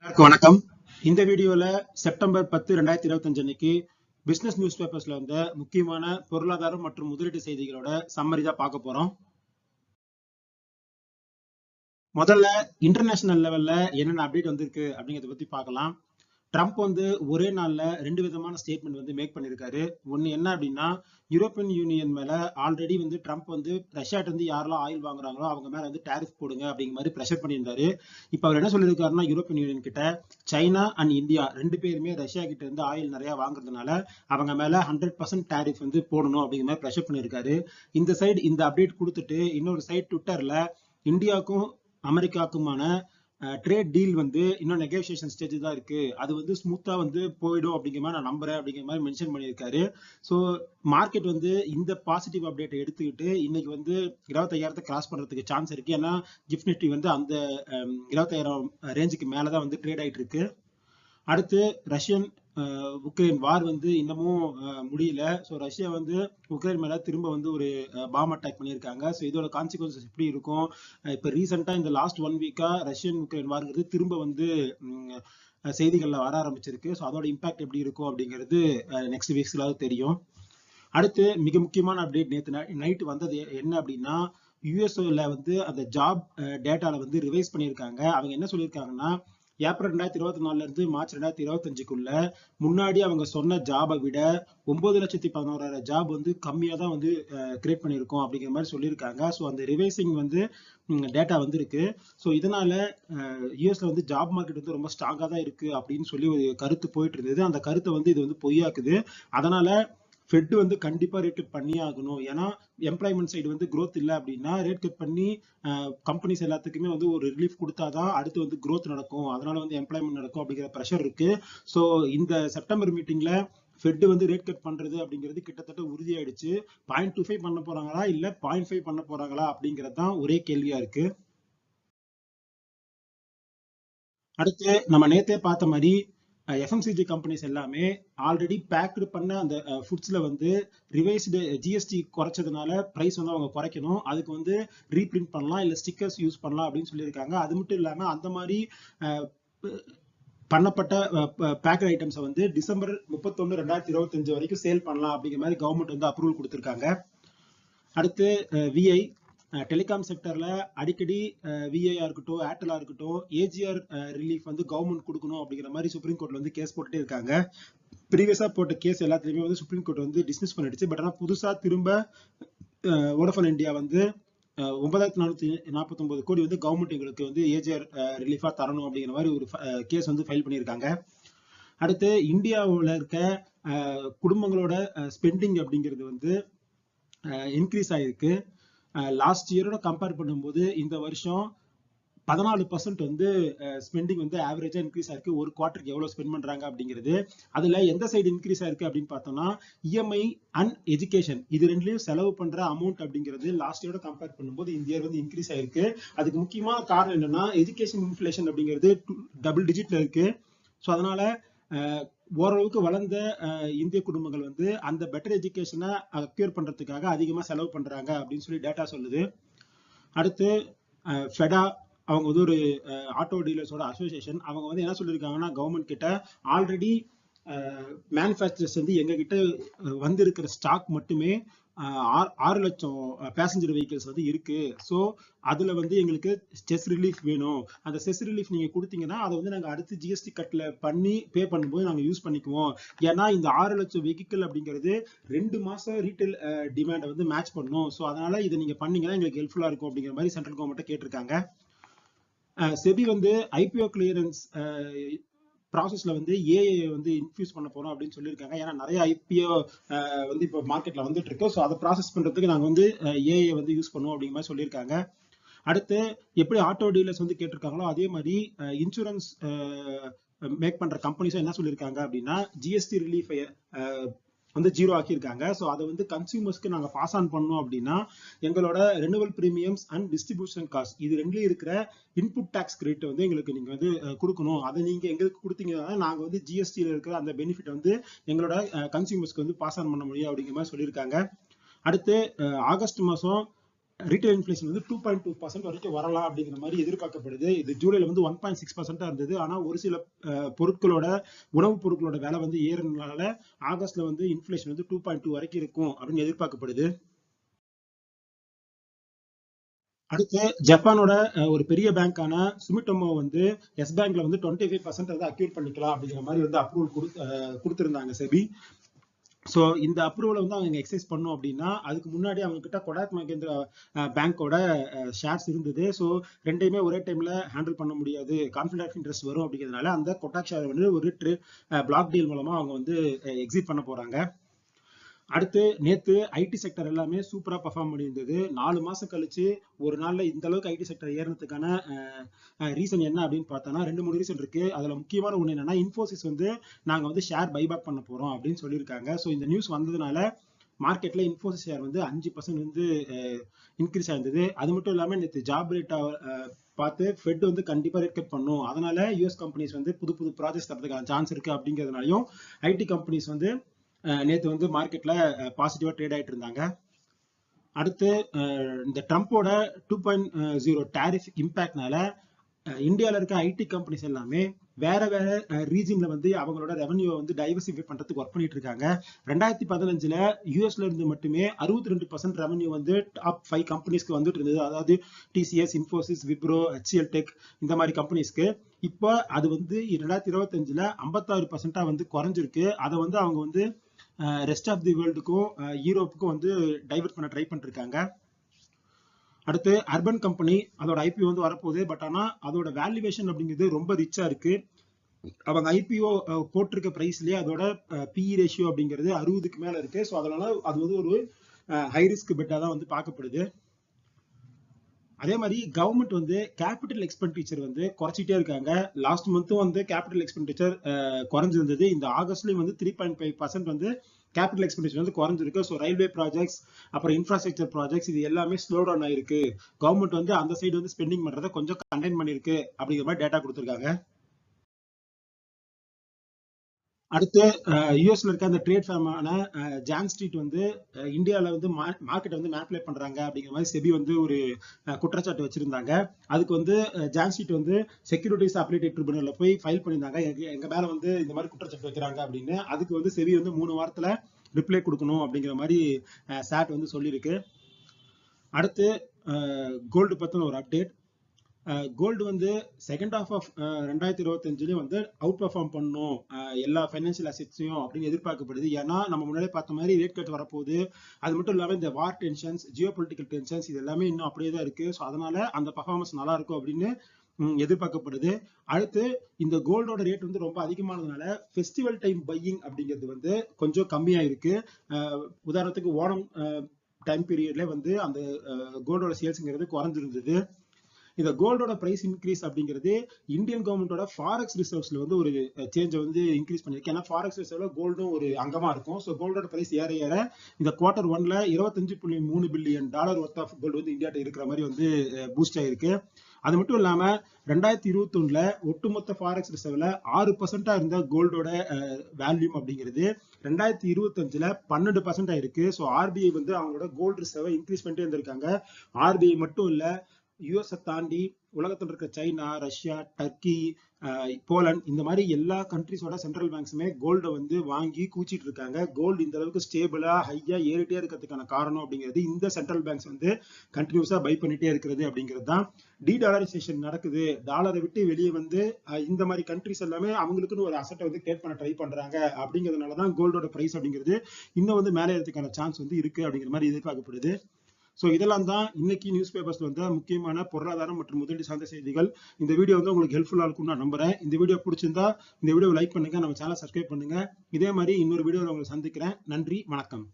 எல்லாருக்கும் வணக்கம். இந்த வீடியோல செப்டம்பர் பத்து ரெண்டாயிரத்தி இருபத்தஞ்சு அன்னைக்கு பிசினஸ் நியூஸ் பேப்பர்ஸ்ல வந்த முக்கியமான பொருளாதாரம் மற்றும் முதலீட்டு செய்திகளோட சம்மரி தான் பார்க்க போறோம். முதல்ல இன்டர்நேஷனல் லெவல்ல என்னென்ன அப்டேட் வந்திருக்கு அப்படிங்கறத பத்தி பார்க்கலாம். ட்ரம்ப் வந்து ஒரே நாள்ல ரெண்டு விதமான ஸ்டேட்மெண்ட் வந்து மேக் பண்ணியிருக்காரு ஒன்னு என்ன அப்படின்னா யூரோப்பியன் யூனியன் மேல ஆல்ரெடி வந்து ட்ரம்ப் வந்து ரஷ்யாட்ட இருந்து யாரெல்லாம் ஆயில் வாங்குறாங்களோ அவங்க மேல வந்து டேரிஃப் போடுங்க அப்படிங்கிற மாதிரி ப்ரெஷர் பண்ணியிருந்தாரு. இப்ப அவர் என்ன சொல்லியிருக்காருன்னா யூரோப்பியன் யூனியன் கிட்ட சைனா அண்ட் இந்தியா ரெண்டு பேருமே ரஷ்யா கிட்ட இருந்து ஆயில் நிறைய வாங்குறதுனால அவங்க மேல ஹண்ட்ரட் பர்சன்ட் டேரிஃப் வந்து போடணும் அப்படிங்கிற மாதிரி ப்ரெஷர் பண்ணியிருக்காரு. இந்த சைடு இந்த அப்டேட் கொடுத்துட்டு இன்னொரு சைடு ட்விட்டர்ல இந்தியாவுக்கும் அமெரிக்காவுக்குமான ட்ரேட் டீல் வந்து இன்னும் நெகோசியேஷன் ஸ்டேஜ் தான் இருக்கு. அது வந்து ஸ்மூத்தா வந்து போயிடும் அப்படிங்கிற மாதிரி நான் நம்புறேன் அப்படிங்கிற மாதிரி மென்ஷன் பண்ணியிருக்காரு. ஸோ மார்க்கெட் வந்து இந்த பாசிட்டிவ் அப்டேட்டை எடுத்துக்கிட்டு இன்னைக்கு வந்து இருபத்தையாயிரத்தை கிராஸ் பண்றதுக்கு சான்ஸ் இருக்கு. ஏன்னா கிஃப்ட் நிஃப்டி வந்து அந்த இருபத்தாயிரம் ரேஞ்சுக்கு மேலதான் வந்து ட்ரேட் ஆயிட்டு இருக்கு. அடுத்து ரஷ்யன் உக்ரைன் வார் வந்து இன்னமும் முடியல. ஸோ ரஷ்யா வந்து உக்ரைன் மேல திரும்ப வந்து ஒரு பாம் அட்டாக் பண்ணியிருக்காங்க. ஸோ இதோட கான்சிக்வன்சஸ் எப்படி இருக்கும்? இப்போ ரீசெண்டாக இந்த லாஸ்ட் ஒன் வீக்கா ரஷ்யன் உக்ரைன் வார்ங்கிறது திரும்ப வந்து செய்திகளில் செய்திகள்ல வர ஆரம்பிச்சிருக்கு. ஸோ அதோட இம்பாக்ட் எப்படி இருக்கும் அப்படிங்கிறது நெக்ஸ்ட் வீக்ஸ்லாவது தெரியும். அடுத்து மிக முக்கியமான அப்டேட் நேற்று நைட் வந்தது என்ன அப்படின்னா யூஎஸ்ஓவில் வந்து அந்த ஜாப் டேட்டால வந்து ரிவைஸ் பண்ணியிருக்காங்க. அவங்க என்ன சொல்லியிருக்காங்கன்னா ஏப்ரல் ரெண்டாயிரத்தி இருபத்தி நாலுல இருந்து மார்ச் ரெண்டாயிரத்தி இருபத்தஞ்சுக்குள்ள முன்னாடி அவங்க சொன்ன ஜாபை விட ஒன்பது லட்சத்தி பதினோராயிரம் ஜாப் வந்து கம்மியா தான் வந்து கிரியேட் பண்ணியிருக்கோம் அப்படிங்கிற மாதிரி சொல்லியிருக்காங்க. ஸோ அந்த ரிவைசிங் வந்து டேட்டா வந்திருக்கு. ஸோ இதனால யூஎஸ்ல வந்து ஜாப் மார்க்கெட் வந்து ரொம்ப ஸ்ட்ராங்காக தான் இருக்கு அப்படின்னு சொல்லி ஒரு கருத்து போயிட்டு இருந்தது. அந்த கருத்தை வந்து இது வந்து பொய்யாக்குது. அதனால ஃபெட் வந்து கண்டிப்பா ரேட் கட் பண்ணியே ஆகணும். ஏன்னா எம்ப்ளாய்மெண்ட் சைடு வந்து க்ரோத் இல்லை அப்படின்னா ரேட் கட் பண்ணி கம்பெனிஸ் எல்லாத்துக்குமே வந்து ஒரு ரிலீஃப் கொடுத்தாதான் அடுத்து வந்து க்ரோத் நடக்கும். அதனால வந்து எம்ப்ளாய்மெண்ட் நடக்கும் அப்படிங்கிற ப்ரெஷர் இருக்கு. ஸோ இந்த செப்டம்பர் மீட்டிங்ல ஃபெட் வந்து ரேட் கட் பண்றது அப்படிங்கிறது கிட்டத்தட்ட உறுதியாயிடுச்சு. பாயிண்ட் டூ ஃபைவ் பண்ண போறாங்களா? இல்ல பாயிண்ட் ஃபைவ் பண்ண போறாங்களா? அப்படிங்கிறது தான் ஒரே கேள்வியா இருக்கு. அடுத்து நம்ம நேத்தே பார்த்த மாதிரி எஃப்எம்சிஜி கம்பெனிஸ் எல்லாமே ஆல்ரெடி பேக்டு பண்ண அந்த ஃபுட்ஸில் வந்து ரிவைஸ்டு ஜிஎஸ்டி குறைச்சதுனால ப்ரைஸ் வந்து அவங்க குறைக்கணும். அதுக்கு வந்து ரீபிரிண்ட் பண்ணலாம் இல்லை ஸ்டிக்கர்ஸ் யூஸ் பண்ணலாம் அப்படின்னு சொல்லியிருக்காங்க. அது மட்டும் இல்லாமல் அந்த மாதிரி பண்ணப்பட்ட பேக்கட் ஐட்டம்ஸை வந்து டிசம்பர் முப்பத்தொன்னு ரெண்டாயிரத்தி இருபத்தஞ்சு வரைக்கும் சேல் பண்ணலாம் அப்படிங்கிற மாதிரி கவர்மெண்ட் வந்து அப்ரூவல் கொடுத்துருக்காங்க. அடுத்து விஐ டெலிகாம் செக்டர்ல அடிக்கடி விஐஆ இருக்கட்டும் ஏர்டெலா இருக்கட்டும் ஏஜிஆர் ரிலீஃப் வந்து கவர்மெண்ட் கொடுக்கணும் அப்படிங்கிற மாதிரி சுப்ரீம் கோர்ட்ல வந்து கேஸ் போட்டுட்டே இருக்காங்க. ப்ரீவியஸா போட்ட கேஸ் எல்லாத்துலயுமே வந்து சுப்ரீம் கோர்ட் வந்து டிஸ்மிஸ் பண்ணிடுச்சு. பட் ஆனா புதுசா திரும்ப வோடஃபோன் இந்தியா வந்து ஒன்பதாயிரத்தி நானூத்தி நாற்பத்தி ஒன்பது கோடி வந்து கவர்மெண்ட் எங்களுக்கு வந்து ஏஜிஆர் ரிலீஃபா தரணும் அப்படிங்கிற மாதிரி ஒரு கேஸ் வந்து ஃபைல் பண்ணியிருக்காங்க. அடுத்து இந்தியாவில் இருக்க குடும்பங்களோட ஸ்பெண்டிங் அப்படிங்கிறது வந்து இன்க்ரீஸ் ஆயிருக்கு. லாஸ்ட் இயரோட கம்பேர் பண்ணும்போது இந்த வருஷம் பதினாலு பர்சன்ட் வந்து ஸ்பெண்டிங் வந்து ஆவரேஜா இன்க்ரீஸ் ஆயிருக்கு. ஒரு குவார்டருக்கு எவ்வளவு ஸ்பெண்ட் பண்றாங்க அப்படிங்கிறது. அதுல எந்த சைடு இன்க்ரீஸ் ஆயிருக்கு அப்படின்னு பார்த்தோம்னா இஎம்ஐ அண்ட் எஜுகேஷன் இது ரெண்டுலயும் செலவு பண்ற அமௌண்ட் அப்படிங்கிறது லாஸ்ட் இயரோட கம்பேர் பண்ணும்போது இந்த இயர் வந்து இன்க்ரீஸ் ஆயிருக்கு. அதுக்கு முக்கியமான காரணம் என்னன்னா எஜுகேஷன் இன்ஃபிளேஷன் அப்படிங்கிறது டபுள் டிஜிட்ல இருக்கு. ஸோ அதனால ஓரளவுக்கு வளர்ந்த அஹ், இந்திய குடும்பங்கள் வந்து அந்த பெட்டர் எஜுகேஷனை அக்யூர் பண்றதுக்காக அதிகமா செலவு பண்றாங்க அப்படின்னு சொல்லி டேட்டா சொல்லுது. அடுத்து ஃபெடா அவங்க வந்து ஒரு ஆட்டோ டீலர்ஸோட அசோசியேஷன் அவங்க வந்து என்ன சொல்லியிருக்காங்கன்னா கவர்மெண்ட் கிட்ட ஆல்ரெடி மேனுஃபேக்சரர்ஸ் வந்து எங்ககிட்ட வந்திருக்கிற ஸ்டாக் மட்டுமே ஆறு- ஆறு லட்சம் பேசஞ்சர் வெஹிக்கிள்ஸ் வந்து இருக்கு. ஸோ அதுல வந்து எங்களுக்கு செஸ் ரிலீஃப் வேணும். அந்த செஸ் ரிலீஃப் நீங்க கொடுத்தீங்கன்னா அதை வந்து நாங்கள் அடுத்து ஜிஎஸ்டி கட்ல பண்ணி பே பண்ணும்போது நாங்கள் யூஸ் பண்ணிக்குவோம். ஏன்னா இந்த ஆறு லட்சம் வெஹிக்கிள் அப்படிங்கிறது ரெண்டு மாசம் ரீட்டைல் டிமாண்டை வந்து மேட்ச் பண்ணும். ஸோ அதனால இதை நீங்க பண்ணீங்கன்னா எங்களுக்கு ஹெல்ப்ஃபுல்லா இருக்கும் அப்படிங்கிற மாதிரி சென்ட்ரல் கவர்மெண்ட்டை கேட்டிருக்காங்க. செபி வந்து ஐபிஓ கிளியரன்ஸ் ப்ராசஸ்ல வந்து ஏஐ வந்து இன்ஃபியூஸ் பண்ண போறோம் அப்படின்னு சொல்லியிருக்காங்க. ஏன்னா நிறைய ஐபிஓ வந்து இப்போ மார்க்கெட்ல வந்துட்டு இருக்கு. ஸோ அதை ப்ராசஸ் பண்றதுக்கு நாங்க வந்து ஏஐ வந்து யூஸ் பண்ணுவோம் அப்படிங்கிற மாதிரி சொல்லியிருக்காங்க. அடுத்து எப்படி ஆட்டோ டீலர்ஸ் வந்து கேட்டிருக்காங்களோ அதே மாதிரி இன்சூரன்ஸ் மேக் பண்ற கம்பெனிஸும் என்ன சொல்லியிருக்காங்க அப்படின்னா ஜிஎஸ்டி ரிலீஃப் வந்து ஜீரோ ஆக்கியிருக்காங்க. ஸோ அதை வந்து கன்சியூமர்ஸ்க்கு நாங்கள் பாஸ் ஆன் பண்ணோம் அப்படின்னா எங்களோட renewal premiums and distribution cost இது ரெண்டுலயும் இருக்கிற இன்புட் டேக்ஸ் கிரெடிட் வந்து எங்களுக்கு நீங்கள் வந்து கொடுக்கணும். அதை நீங்கள் எங்களுக்கு கொடுத்தீங்கன்னா நாங்கள் வந்து ஜிஎஸ்டியில் இருக்கிற அந்த பெனிஃபிட் வந்து எங்களோட கன்சியூமர்ஸ்க்கு வந்து பாஸ் ஆன் பண்ண முடியும் அப்படிங்கிற மாதிரி சொல்லியிருக்காங்க. அடுத்து ஆகஸ்ட் மாதம் ரீட்டைல் இன்ஃபிளேஷன் வந்து டூ பாயிண்ட் டூ பர்சன்ட் வரைக்கும் வரலாம் அப்படிங்கிற மாதிரி எதிர்பார்க்கப்படுது. இது ஜூலைல வந்து ஒன் பாயிண்ட் சிக்ஸ் பர்சன்டா இருந்தது. ஆனா ஒரு சில பொருட்களோட உணவுப் பொருட்களோட விலை வந்து ஏறினால ஆகஸ்ட்ல வந்து இன்ஃபிளேஷன் வந்து டூ பாயிண்ட் டூ வரைக்கும் இருக்கும் அப்படின்னு எதிர்பார்க்கப்படுது. அடுத்து ஜப்பானோட ஒரு பெரிய பேங்கான சுமிட்டோமோ வந்து எஸ் பேங்க்ல வந்து டுவெண்ட்டி ஃபைவ் பர்சன்ட் வந்து அக்யூர் பண்ணிக்கலாம் அப்படிங்கிற மாதிரி வந்து அப்ரூவல் கொடு கொடுத்துருந்தாங்க செபி. ஸோ இந்த அப்ரூவலை வந்து அவங்க எக்ஸசைஸ் பண்ணும் அப்படின்னா அதுக்கு முன்னாடி அவங்க கிட்ட கொடாக் மகேந்திரா பேங்கோட ஷேர்ஸ் இருந்தது. ஸோ ரெண்டையுமே ஒரே டைம்ல ஹேண்டில் பண்ண முடியாது. கான்ஃபிடன்ட் ஆஃப் இன்ட்ரெஸ்ட் வரும் அப்படிங்கிறதுனால அந்த கொட்டாக் ஷேர் வந்து ஒரு ட்ரே பிளாக் டீல் மூலமா அவங்க வந்து எக்ஸிட் பண்ண போறாங்க. அடுத்து நேத்து ஐடி செக்டர் எல்லாமே சூப்பரா பர்ஃபார்ம் பண்ணியிருந்தது. நாலு மாசம் கழிச்சு ஒரு நாள்ல இந்த அளவுக்கு ஐடி செக்டர் ஏறினதுக்கான ரீசன் என்ன அப்படின்னு பார்த்தோம்னா ரெண்டு மூணு ரீசன் இருக்கு. அதுல முக்கியமான ஒண்ணு என்னன்னா இன்ஃபோசிஸ் வந்து நாங்க வந்து ஷேர் பைபேக் பண்ண போறோம் அப்படின்னு சொல்லியிருக்காங்க. ஸோ இந்த நியூஸ் வந்ததுனால மார்க்கெட்ல இன்ஃபோசிஸ் ஷேர் வந்து அஞ்சு பர்சன்ட் வந்து இன்க்ரீஸ் ஆயிருந்தது. அது மட்டும் இல்லாம நேற்று ஜாப் ரேட்டா பார்த்து ஃபெட் வந்து கண்டிப்பாக ரேட் கட் பண்ணும். அதனால யூஎஸ் கம்பெனிஸ் வந்து புது புது ப்ராஜெக்ட் தரதுக்கான சான்ஸ் இருக்கு அப்படிங்கிறதுனாலையும் ஐடி கம்பெனிஸ் வந்து நேற்று வந்து மார்க்கெட்ல பாசிட்டிவா ட்ரேட் ஆயிட்டு இருந்தாங்க. அடுத்து இந்த ட்ரம்ப்போட டூ பாயிண்ட் ஜீரோ டேரிஃப் இம்பேக்ட்னால இந்தியாவில் இருக்க ஐடி கம்பெனிஸ் எல்லாமே வேற வேற ரீஜன்ல வந்து அவங்களோட ரெவன்யூ வந்து டைவர்சிஃபை பண்றதுக்கு ஒர்க் பண்ணிட்டு இருக்காங்க. ரெண்டாயிரத்தி பதினஞ்சுல யூஎஸ்ல இருந்து மட்டுமே அறுபத்தி ரெண்டு பர்சன்ட் ரெவன்யூ வந்து டாப் ஃபைவ் கம்பெனிஸ்க்கு வந்துட்டு இருந்தது. அதாவது TCS Infosys Wipro HCL tech இந்த மாதிரி கம்பெனிஸ்க்கு இப்போ அது வந்து ரெண்டாயிரத்தி இருபத்தஞ்சுல ஐம்பத்தாறு பர்சன்டா வந்து குறைஞ்சிருக்கு. அதை வந்து அவங்க வந்து ரெஸ்ட் ஆஃப் தி வேர்ல்டுக்கும் யூரோப்புக்கும் வந்து டைவர்ட் பண்ண ட்ரை பண்ணிருக்காங்க. அடுத்து அர்பன் கம்பெனி அதோட ஐபிஓ வந்து வரப்போகுது. பட் ஆனால் அதோட வேல்யூவேஷன் அப்படிங்கிறது ரொம்ப ரிச்சா இருக்கு. அவங்க ஐபிஓ போட்டிருக்க ப்ரைஸ்லேயே அதோட பிஇ ரேஷியோ அப்படிங்கிறது அறுபதுக்கு மேலே இருக்கு. ஸோ அதனால அது வந்து ஒரு ஹை ரிஸ்க் பெட்டாக தான் வந்து பார்க்கப்படுது. அதே மாதிரி கவர்மெண்ட் வந்து கேபிட்டல் எக்ஸ்பெண்டிச்சர் வந்து குறைச்சிட்டே இருக்காங்க. லாஸ்ட் மந்த்தும் வந்து கேபிட்டல் எக்ஸ்பெண்டிச்சர் குறைஞ்சிருந்தது. இந்த ஆகஸ்ட்லயும் வந்து த்ரீ பாயிண்ட் ஃபைவ் பர்சன்ட் வந்து கேபிட்டல் எக்ஸ்பெண்டிச்சர் வந்து குறைஞ்சிருக்கு. ஸோ ரயில்வே ப்ராஜெக்ட்ஸ் அப்புறம் இன்ஃப்ராஸ்ட்ரக்சர் ப்ராஜெக்ட்ஸ் இது எல்லாமே ஸ்லோ டவுன் ஆயிருக்கு. கவர்மெண்ட் வந்து அந்த சைடு வந்து ஸ்பெண்டிங் பண்றதை கொஞ்சம் கண்டெயின் பண்ணிருக்கு அப்படிங்கிற மாதிரி டேட்டா கொடுத்துருக்காங்க. அடுத்து யூஎஸ்ல இருக்க அந்த ட்ரேட் ஃபேமான ஜான் ஸ்ட்ரீட் வந்து இந்தியாவில் வந்து மார்க்கெட்டை வந்து மேப்லேட் பண்றாங்க அப்படிங்கிற மாதிரி செபி வந்து ஒரு குற்றச்சாட்டு வச்சிருந்தாங்க. அதுக்கு வந்து ஜான் ஸ்ட்ரீட் வந்து செக்யூரிட்டிஸ் அப்ளிகேட் ட்ரிபுனல்ல போய் ஃபைல் பண்ணியிருந்தாங்க. எங்க மேல வந்து இந்த மாதிரி குற்றச்சாட்டு வைக்கிறாங்க அப்படின்னு. அதுக்கு வந்து செபி வந்து மூணு வாரத்துல ரிப்ளை கொடுக்கணும் அப்படிங்கிற மாதிரி சாட் வந்து சொல்லியிருக்கு. அடுத்து கோல்டு பத்தின ஒரு அப்டேட் கோல்டு வந்து செகண்ட் ஆஃப் ஆஃப் ரெண்டாயிரத்தி இருபத்தஞ்சுலயும் வந்து அவுட் பர்ஃபார்ம் பண்ணும் எல்லா ஃபைனான்சியல் அசெட்ஸையும் அப்படின்னு எதிர்பார்க்கப்படுது. ஏன்னா நம்ம முன்னாடியே பார்த்த மாதிரி ரேட் கட் வரப்போகுது. அது மட்டும் இல்லாமல் இந்த war tensions geopolitical tensions இது எல்லாமே இன்னும் அப்படியே தான் இருக்கு. ஸோ அதனால அந்த பர்ஃபார்மன்ஸ் நல்லா இருக்கும் அப்படின்னு எதிர்பார்க்கப்படுது. அடுத்து இந்த கோல்டோட ரேட் வந்து ரொம்ப அதிகமானதுனால ஃபெஸ்டிவல் டைம் பையிங் அப்படிங்கிறது வந்து கொஞ்சம் கம்மியாக இருக்கு. உதாரணத்துக்கு ஓணம் டைம் பீரியட்ல வந்து அந்த கோல்டோட சேல்ஸுங்கிறது குறைஞ்சிருந்தது. இந்த கோல்டோட பிரைஸ் இன்க்ரீஸ் அப்படிங்கிறது இந்தியன் கவர்மெண்டோட ஃபாரெக்ஸ் ரிசர்வ்ஸ்ல வந்து ஒரு சேஞ்சை வந்து இன்க்ரீஸ் பண்ணிருக்கு. ஏன்னா ஃபாரெக்ஸ் ரிசர்வ்ல கோல்டும் ஒரு அங்கமா இருக்கும். ஸோ கோல்டோட பிரைஸ் ஏற ஏற இந்த குவார்டர் ஒன்ல இருபத்தஞ்சு புள்ளி மூணு billion dollar worth of gold வந்து இந்தியாட்ட இருக்கிற மாதிரி வந்து பூஸ்ட் ஆயிருக்கு. அது மட்டும் இல்லாம ரெண்டாயிரத்தி இருபத்தி ஒண்ணுல ஒட்டுமொத்த ஃபாரெக்ஸ் ரிசர்வ்ல ஆறு பர்சன்டா இருந்த கோல்டோட வேல்யூம் அப்படிங்கிறது ரெண்டாயிரத்தி இருபத்தஞ்சுல பன்னெண்டு பர்சன்ட் ஆயிருக்கு. ஸோ ஆர்பிஐ வந்து அவங்களோட கோல்டு ரிசர்வை இன்க்ரீஸ் பண்ணிட்டே இருந்திருக்காங்க. ஆர்பிஐ மட்டும் இல்ல யுஎஸை தாண்டி உலகத்தில் இருக்க சைனா ரஷ்யா டர்க்கி போலண்ட் இந்த மாதிரி எல்லா கண்ட்ரிஸோட சென்ட்ரல் பேங்க்ஸுமே கோல்டை வந்து வாங்கி கூச்சிட்டு இருக்காங்க. கோல்டு இந்த அளவுக்கு ஸ்டேபிளா ஹையா ஏறிட்டே இருக்கிறதுக்கான காரணம் அப்படிங்கிறது இந்த சென்ட்ரல் பேங்க்ஸ் வந்து கண்டினியூஸா பை பண்ணிட்டே இருக்கிறது அப்படிங்கிறது தான் டி டாலரைசேஷன் நடக்குது டாலரை விட்டு வெளியே வந்து இந்த மாதிரி கண்ட்ரிஸ் எல்லாமே அவங்களுக்குன்னு ஒரு அசட்டை வந்து கிரியேட் பண்ண ட்ரை பண்றாங்க அப்படிங்கிறதுனால தான் கோல்டோட பிரைஸ் அப்படிங்கிறது இன்னும் வந்து மேலே ஏறதுக்கான சான்ஸ் வந்து இருக்கு அப்படிங்கிற மாதிரி எதிர்பார்க்கப்படுது. ஸோ இதெல்லாம் தான் இன்னைக்கு நியூஸ் பேப்பர்ஸ்ல வந்து முக்கியமான பொருளாதாரம் மற்றும் முதலீடு சார்ந்த செய்திகள். இந்த வீடியோ வந்து உங்களுக்கு ஹெல்ப்ஃபுல்லா இருக்கும் நான் நம்புறேன். இந்த வீடியோ பிடிச்சிருந்தா இந்த வீடியோ லைக் பண்ணுங்க. நம்ம சேனல் சப்ஸ்கிரைப் பண்ணுங்க. இதே மாதிரி இன்னொரு வீடியோ உங்களை சந்திக்கிறேன். நன்றி வணக்கம்.